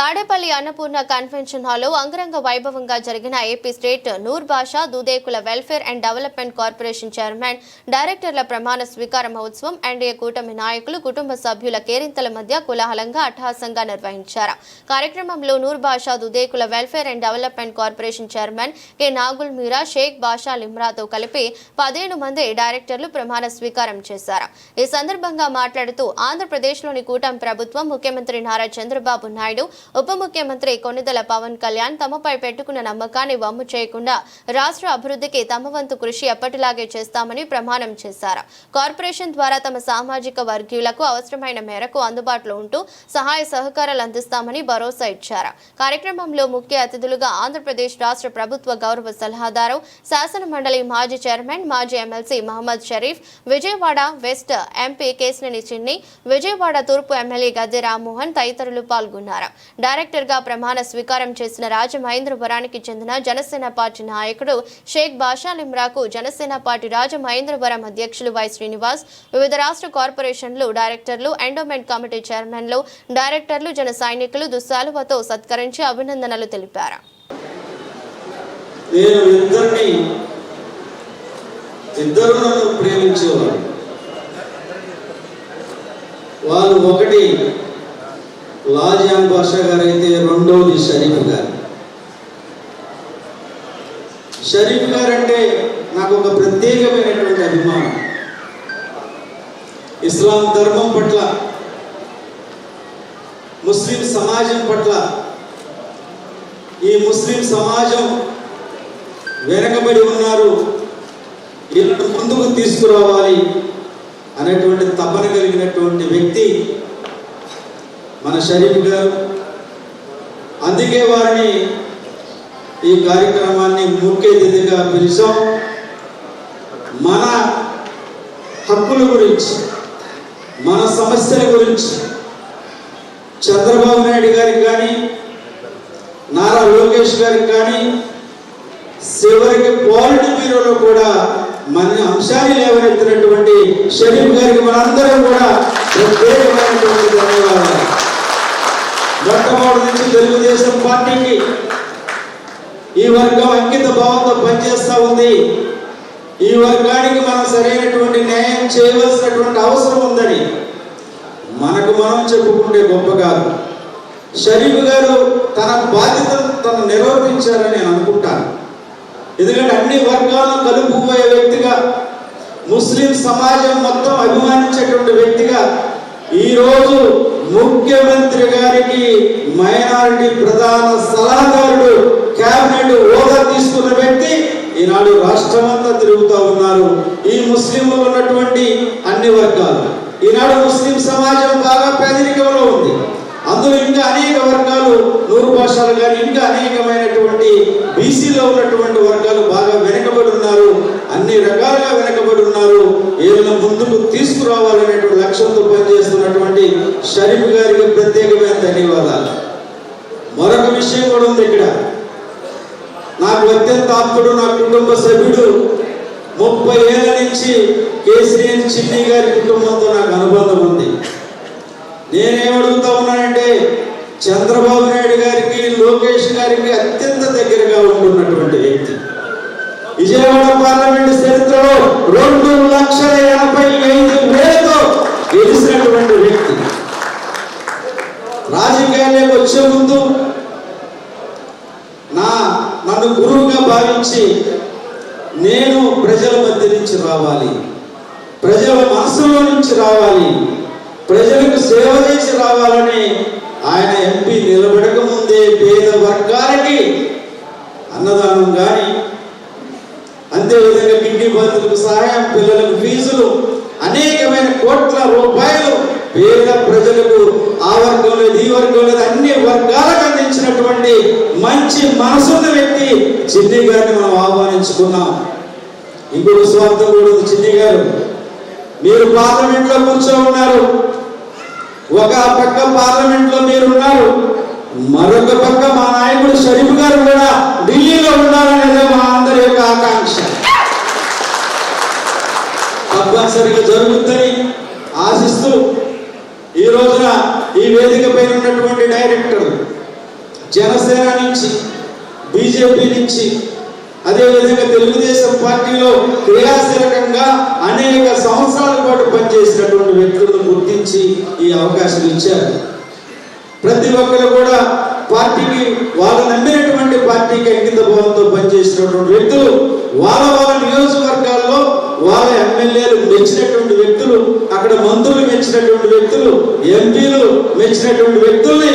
Tadepalli Annapurna convention హాల్లో అంగరంగ వైభవంగా జరిగిన AP state Noor Basha Dudekula welfare and development corporation chairman డైరెక్టర్ల ప్రమాణ స్వీకార మహోత్సవం ఎన్డీఏ కూటమి నాయకులు కుటుంబ సభ్యుల కేరింతల మధ్య కులాహలంగా అట్టహాసంగా నిర్వహించారు. కార్యక్రమంలో Noor Basha Dudekula welfare and development corporation chairman K. Nagul Meera Shaik Basha లిమ్రాతో కలిపి పదిహేను మంది డైరెక్టర్లు ప్రమాణ స్వీకారం చేశారు. ఈ సందర్భంగా మాట్లాడుతూ ఆంధ్రప్రదేశ్లోని కూటమి ప్రభుత్వం ముఖ్యమంత్రి నారా చంద్రబాబు నాయుడు ఉప ముఖ్యమంత్రి కొనిదల పవన్ కళ్యాణ్ తమపై పెట్టుకున్న నమ్మకాన్ని వమ్ము చేయకుండా రాష్ట్ర అభివృద్ధికి తమ వంతు కృషి ఎప్పటిలాగే చేస్తామని ప్రమాణం చేశారు. కార్పొరేషన్ ద్వారా తమ సామాజిక వర్గీయులకు అవసరమైన మేరకు అందుబాటులో ఉంటూ సహాయ సహకారాలు అందిస్తామని భరోసా ఇచ్చారు. కార్యక్రమంలో ముఖ్య అతిథులుగా ఆంధ్రప్రదేశ్ రాష్ట్ర ప్రభుత్వ గౌరవ సలహాదారు శాసన మండలి మాజీ చైర్మన్ మాజీ MLC Mohammed Sharif Vijayawada west MP Kesineni Chinni Vijayawada తూర్పు ఎమ్మెల్యే గద్దె రామ్మోహన్ తదితరులు పాల్గొన్నారు. డైరెక్టర్గా ప్రమాణ స్వీకారం చేసిన రాజమహేంద్రవరానికి చెందిన జనసేన పార్టీ నాయకుడు షేక్ బాషా లిమ్రాకు జనసేన పార్టీ రాజమహేంద్రవరం అధ్యక్షులు వై శ్రీనివాస్ వివిధ రాష్ట్ర కార్పొరేషన్లు డైరెక్టర్లు ఎండోమెంట్ కమిటీ చైర్మన్లు డైరెక్టర్లు జన సైనికులు దుస్సాలువతో సత్కరించి అభినందనలు తెలిపారు. నేను ఇద్దరిని ఇద్దరు నన్ను ప్రేమించేవారు. వారు ఒకటి లాజాన్ బాషా గారు అయితే రెండవది షరీఫ్ గారు. షరీఫ్ గారు అంటే నాకు ఒక ప్రత్యేకమైనటువంటి అభిమానం. ఇస్లాం ధర్మం పట్ల ముస్లిం సమాజం పట్ల ఈ ముస్లిం సమాజం వెనకబడి ఉన్నారు వీళ్ళను ముందుకు తీసుకురావాలి అనేటువంటి తపన కలిగినటువంటి వ్యక్తి మన షరీఫ్ గారు అందుకే వారిని ఈ కార్యక్రమాన్ని ముఖ్యతిథిగా పిలిచాం. మన హక్కుల గురించి మన సమస్యల గురించి చంద్రబాబు నాయుడు గారికి కానీ నారా లోకేష్ గారికి కానీ చివరికి పాలిట్ బ్యూరోలో కూడా మన అంశాన్ని లేవనెత్తినటువంటి షరీఫ్ గారికి మనందరం కూడా ప్రత్యేకమైనటువంటి ధన్యవాదాలు. మొట్టమొదటి నుంచి తెలుగుదేశం పార్టీకి ఈ వర్గం అంకిత భావంతో పనిచేస్తూ ఉంది. ఈ వర్గానికి మనం సరైనటువంటి న్యాయం చేయవలసినటువంటి అవసరం ఉందని మనకు మనం చెప్పుకుంటే గొప్ప కాదు. షరీఫ్ గారు తన బాధ్యతను తను నిర్వర్తించారని నేను అనుకుంటాను. ఎందుకంటే అన్ని వర్గాలను కలుపుకుపోయే వ్యక్తిగా ముస్లిం సమాజం మొత్తం అభిమానించేటువంటి వ్యక్తిగా ఈరోజు ముఖ్యమంత్రి గారికి మైనారిటీ ప్రధాన సలహాదారుడు కేబినెట్ హోదా తీసుకున్న వ్యక్తి ఈనాడు రాష్ట్రమంతా తిరుగుతూ ఉన్నారు. ఈ ముస్లింలు ఉన్నటువంటి అన్ని వర్గాలు. ఈనాడు ముస్లిం సమాజం బాగా పేదరికంలో ఉంది. అందులో ఇంకా అనేక వర్గాలు నూరు భాషలు కానీ ఇంకా అనేకమైనటువంటి బీసీలో ఉన్నటువంటి వర్గాలు బాగా వెనుకబడి ఉన్నారు. అన్ని రకాలుగా వెనకబడి ఉన్నారు. ఏదైనా ముందుకు తీసుకురావాలనేటువంటి లక్ష్యంతో పనిచేస్తున్నటువంటి షరీఫ్ గారికి ప్రత్యేకమైన ధన్యవాదాలు. మరొక విషయం కూడా ఉంది ఇక్కడ. నాకు అత్యంత ఆప్తుడు నా కుటుంబ సభ్యుడు ముప్పై ఏళ్ళ నుంచి కేసీఆర్ చిన్ని గారి కుటుంబంతో నాకు అనుబంధం ఉంది. నేనేమడుగుతా ఉన్నానంటే చంద్రబాబు నాయుడు గారికి లోకేష్ గారికి అత్యంత దగ్గరగా ఉంటున్నటువంటి వ్యక్తి. విజయవాడ పార్లమెంట్ చరిత్రలో రెండు లక్షల ఎనభై ఐదు వేలతో గెలిచినటువంటి వ్యక్తి. రాజకీయాలకు వచ్చే ముందు నా నన్ను గురువుగా భావించి నేను ప్రజల మధ్య నుంచి రావాలి. ప్రజల మనసులో నుంచి రావాలి. ప్రజలకు సేవ చేసి రావాలని ఆయన ఎంపీ నిలబడక ముందే పేద వర్గాలకి అన్నదానం కానీ అదేవిధంగా కిడ్నీ బాధితులకు సహాయం పిల్లలకు ఫీజులు అనేకమైన కోట్ల రూపాయలు పేద ప్రజలకు ఆ వర్గం లేదు ఈ వర్గం లేదు అన్ని వర్గాలకు అందించినటువంటి మంచి మనసున్న వ్యక్తి చిన్ని గారిని మనం ఆహ్వానించుకున్నాం. ఇంకొక స్వార్థం కూడా చిన్ని గారు. మీరు పార్లమెంట్లో కూర్చో ఉన్నారు. ఒక పక్క పార్లమెంట్లో మీరు ఉన్నారు. మరొక పక్క మా నాయకుడు షరీఫ్ గారు కూడా ఢిల్లీలో ఉండాలనేదే తప్పనిసరిగా జరుగుతుందని ఆశిస్తూ ఈ రోజున ఈ వేదిక పైన ఉన్నటువంటి డైరెక్టర్ జనసేన నుంచి బీజేపీ నుంచి అదేవిధంగా తెలుగుదేశం పార్టీలో క్రియాశీలకంగా అనేక సంవత్సరాల పాటు పనిచేసినటువంటి వ్యక్తులను గుర్తించి ఈ అవకాశం ఇచ్చారు. ప్రతి ఒక్కరు కూడా పార్టీకి వాళ్ళు నమ్మినటువంటి పార్టీకి అంకిత భావంతో పనిచేసినటువంటి వ్యక్తులు వాళ్ళ వాళ్ళ నియోజకవర్గాల్లో వాళ్ళ ఎమ్మెల్యేలు మెచ్చినటువంటి వ్యక్తులు అక్కడ మంత్రులు మెచ్చినటువంటి వ్యక్తులు ఎంపీలు మెచ్చినటువంటి వ్యక్తుల్ని